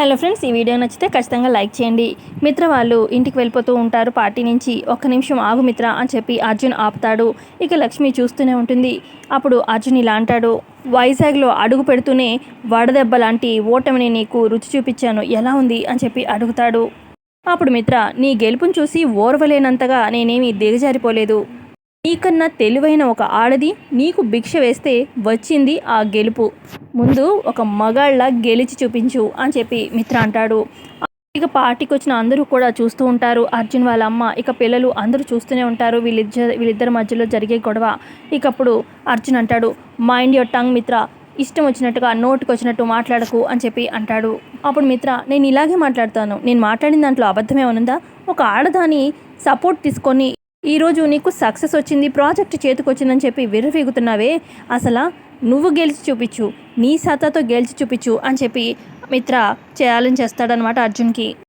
Hello friends ఈ video నచ్చితే ఖచ్చితంగా లైక్ చేయండి. మిత్ర వాళ్ళు ఇంటికి వెళ్ళిపోతూ ఉంటారు పార్టీ నుంచి. ఒక్క నిమిషం ఆగు మిత్ర అని చెప్పి అర్జున్ ఆపుతాడు. ఇక లక్ష్మి చూస్తూనే ఉంటుంది. అప్పుడు అర్జున్ ఇలా అంటాడు వైజాగ్లో అడుగు పెడుతూనే వడదెబ్బ లాంటి ఓటమిని నీకు రుచి చూపించాను. ఎలా ఉంది? అని చెప్పి అడుగుతాడు. అప్పుడు మిత్ర నీ గెలుపుని చూసి ఓర్వలేనంతగా నేనేమీ దిగజారిపోలేదు. నీకన్నా తెలివైన ఒక ఆడది నీకు భిక్ష వేస్తే వచ్చింది ఆ గెలుపు. ముందు ఒక మగాళ్ళ గెలిచి చూపించు అని చెప్పి మిత్ర అంటాడు. ఇక పార్టీకి వచ్చిన అందరూ కూడా చూస్తూ ఉంటారు. అర్జున్ వాళ్ళ అమ్మ ఇక పిల్లలు అందరూ చూస్తూనే ఉంటారు. వీళ్ళిద్దరు వీళ్ళిద్దరి మధ్యలో జరిగే గొడవ. ఇక అప్పుడు అర్జున్ అంటాడు మైండ్ యువర్ టంగ్ మిత్ర. ఇష్టం వచ్చినట్టుగా నోటికి వచ్చినట్టు మాట్లాడకు అని చెప్పి అంటాడు. అప్పుడు మిత్ర నేను ఇలాగే మాట్లాడతాను. నేను మాట్లాడిన దాంట్లో అబద్ధమే ఉందా ఒక ఆడదాని సపోర్ట్ తీసుకొని ఈరోజు నీకు సక్సెస్ వచ్చింది ప్రాజెక్ట్ చేతికొచ్చిందని చెప్పి విర్రవీగుతున్నావే. అసలు నువ్వు గెలిచి చూపించు నీ సత్తాతో గెలిచి చూపించు అని చెప్పి మిత్ర ఛాలెంజ్ చేస్తాడనమాట అర్జున్కి.